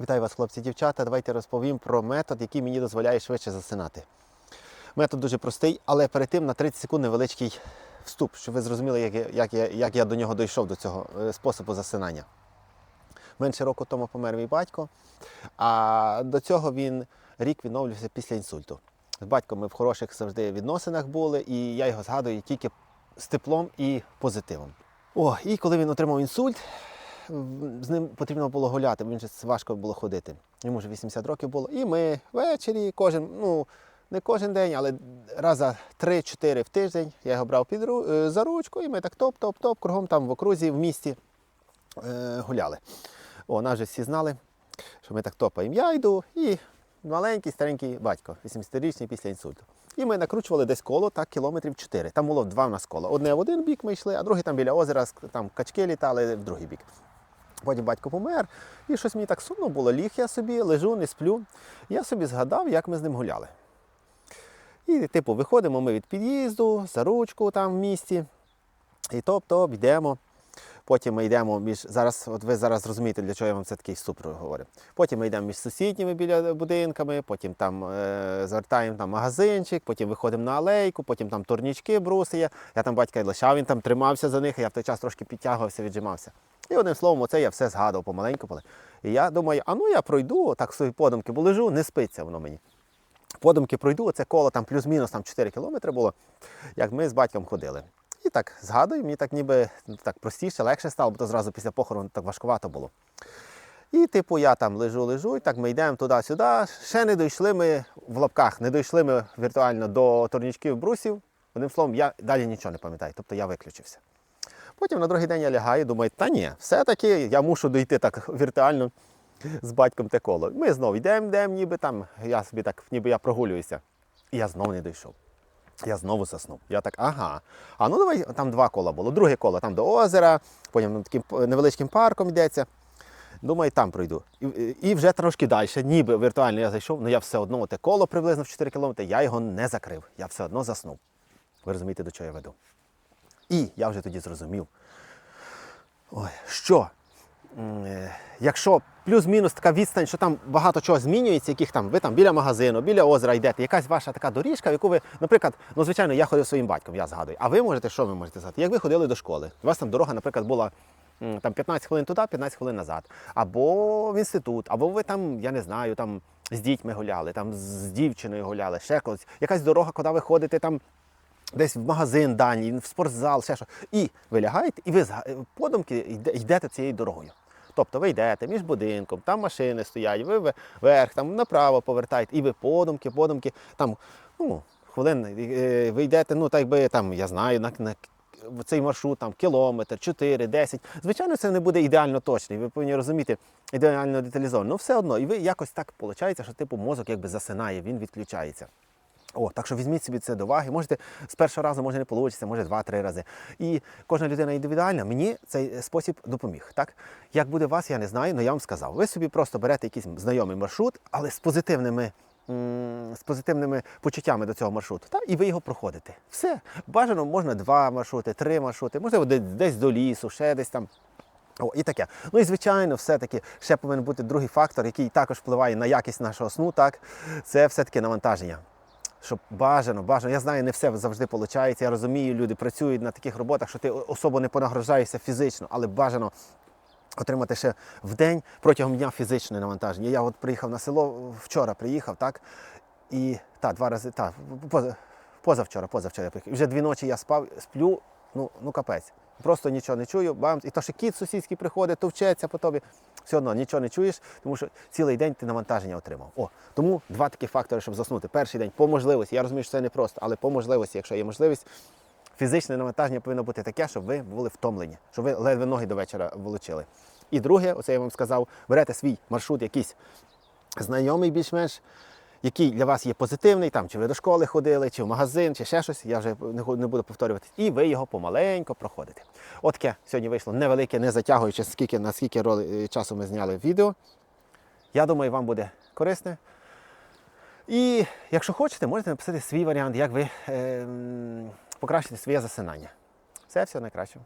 Вітаю вас, хлопці дівчата. Давайте розповім про метод, який мені дозволяє швидше засинати. Метод дуже простий, але перед тим на 30 секунд невеличкий вступ, щоб ви зрозуміли, як я, як я, як я до нього дійшов, до цього е, способу засинання. Менше року тому помер мій батько, а до цього він рік відновлювався після інсульту. З батьком ми в хороших завжди відносинах були, і я його згадую тільки з теплом і позитивом. О, і коли він отримав інсульт, з ним потрібно було гуляти, бо він же важко було ходити. Йому вже 80 років було. І ми ввечері, кожен, ну не кожен день, але раза 3-4 в тиждень я його брав під ру- е, за ручку, і ми так топ-топ-топ, кругом там в окрузі, в місті е, гуляли. О, нас вже всі знали, що ми так топаємо. Я йду і маленький старенький батько, 80-річний після інсульту. І ми накручували десь коло так кілометрів 4. Там було два в нас кола. Одне в один бік ми йшли, а другий там біля озера, там качки літали в другий бік. Потім батько помер, і щось мені так сумно було. Ліг я собі, лежу, не сплю. Я собі згадав, як ми з ним гуляли. І, типу, виходимо ми від під'їзду, за ручку там в місті. І топ-топ, йдемо. Потім ми йдемо між. Зараз, от ви зараз зрозумієте, для чого я вам це такий вступ говорю. Потім ми йдемо між сусідніми біля будинками, потім там е, звертаємо там магазинчик, потім виходимо на алейку, потім там турнічки бруси є. Я там батька лишав, він там тримався за них, а я в той час трошки підтягувався, віджимався. І одним словом, оце я все згадував помаленьку. І я думаю, а ну я пройду, так свої подумки, бо лежу, не спиться воно мені. Подумки пройду, оце коло там плюс-мінус там 4 кілометри було, як ми з батьком ходили. І так згадую, мені так ніби ну, так простіше, легше стало, бо то зразу після похорону так важкувато було. І типу я там лежу, лежу, і так ми йдемо туди-сюди. Ще не дійшли ми в лапках, не дійшли ми віртуально до турнічків брусів. Одним словом, я далі нічого не пам'ятаю, тобто я виключився. Потім на другий день я лягаю, думаю, та ні, все-таки я мушу дійти так віртуально з батьком те коло. Ми знову йдемо, йдемо, ніби там, я собі так, ніби я прогулююся. І я знову не дійшов. Я знову заснув. Я так, ага. А ну давай, там два кола було. Друге коло там до озера, потім там таким невеличким парком йдеться. Думаю, там пройду. І, і вже трошки далі, ніби віртуально я зайшов, але я все одно те коло приблизно в 4 кілометри, я його не закрив. Я все одно заснув. Ви розумієте, до чого я веду. І я вже тоді зрозумів, ой, що е, якщо плюс-мінус така відстань, що там багато чого змінюється, яких там ви там біля магазину, біля озера йдете, якась ваша така доріжка, в яку ви, наприклад, ну звичайно, я ходив своїм батьком, я згадую. А ви можете, що ви можете згадати? Як ви ходили до школи? У вас там дорога, наприклад, була. Там 15 хвилин туди, 15 хвилин назад. Або в інститут, або ви там, я не знаю, там з дітьми гуляли, там з дівчиною гуляли, ще колись. Якась дорога, куди ви ходите там десь в магазин дані, в спортзал, ще що. І ви лягаєте, і ви подумки йдете цією дорогою. Тобто ви йдете між будинком, там машини стоять, ви ви- вверх, там направо повертаєте, і ви подумки, подумки, там, ну, хвилин, е, ви йдете, ну, так би там, я знаю, на, на цей маршрут там кілометр, 4, 10. Звичайно, це не буде ідеально точний. Ви повинні розуміти ідеально деталізовано. Ну, все одно, і ви якось так виходить, що типу мозок якби засинає, він відключається. О, так що візьміть собі це до уваги. Можете з першого разу, може не вийде, може два-три рази. І кожна людина індивідуальна. Мені цей спосіб допоміг. Так? Як буде вас, я не знаю, але я вам сказав. Ви собі просто берете якийсь знайомий маршрут, але з позитивними. З позитивними почуттями до цього маршруту, та, і ви його проходите. Все. Бажано можна два маршрути, три маршрути, можливо, десь до лісу, ще десь там. О, і таке. Ну і звичайно, все-таки ще повинен бути другий фактор, який також впливає на якість нашого сну. Так, це все-таки навантаження щоб бажано, бажано. Я знаю, не все завжди виходить. Я розумію, люди працюють на таких роботах, що ти особо не понагрожаєшся фізично, але бажано отримати ще в день протягом дня фізичне навантаження. Я от приїхав на село вчора, приїхав, так? І та, два рази, так, позавчора, позавчора я приїхав. І вже дві ночі я спав, сплю, ну, ну капець. Просто нічого не чую, бам, і то, що кіт сусідський приходить, товчеться по тобі, все одно нічого не чуєш, тому що цілий день ти навантаження отримав. О, тому два такі фактори, щоб заснути. Перший день по можливості. Я розумію, що це не просто, але по можливості, якщо є можливість, фізичне навантаження повинно бути таке, щоб ви були втомлені, щоб ви ледве ноги до вечора волочили. І друге, оце я вам сказав, берете свій маршрут, якийсь знайомий більш-менш, який для вас є позитивний, там, чи ви до школи ходили, чи в магазин, чи ще щось, я вже не буду повторювати, і ви його помаленько проходите. От таке сьогодні вийшло невелике, не затягуючи, скільки, на роли- е, часу ми зняли відео. Я думаю, вам буде корисне. І якщо хочете, можете написати свій варіант, як ви ем, покращите своє засинання. Все, все найкраще.